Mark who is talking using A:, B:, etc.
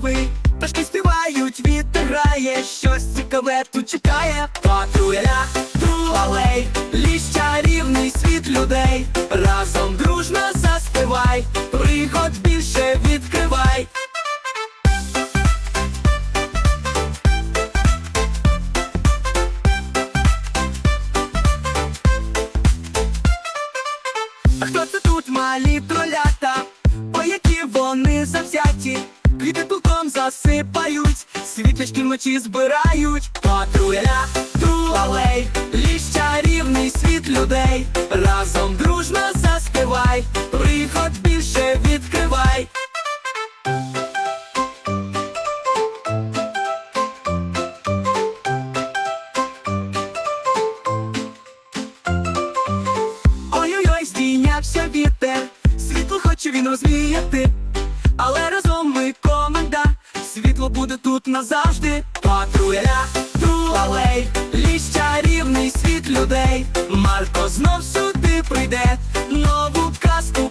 A: новий. Пташки співають, вітер грає, щось цікаве тут чекає. Патруля, алей, ліс чарівний світ людей. Разом дружно заспівай, пригод більше відкривай. А хто це тут малі тролята? О, які квіти тулком засипають, світлячки вночі збирають, патруля, алей, ліс чарівний світ людей. Разом дружно заспівай, приход більше відкривай. Ой-ой-ой, здійнявся вітер, світло хоче він розвіяти, Козацтво буде тут назавжди. Патруля, трулалей, ліща рівний світ людей. Марко знов сюди прийде, нову казку.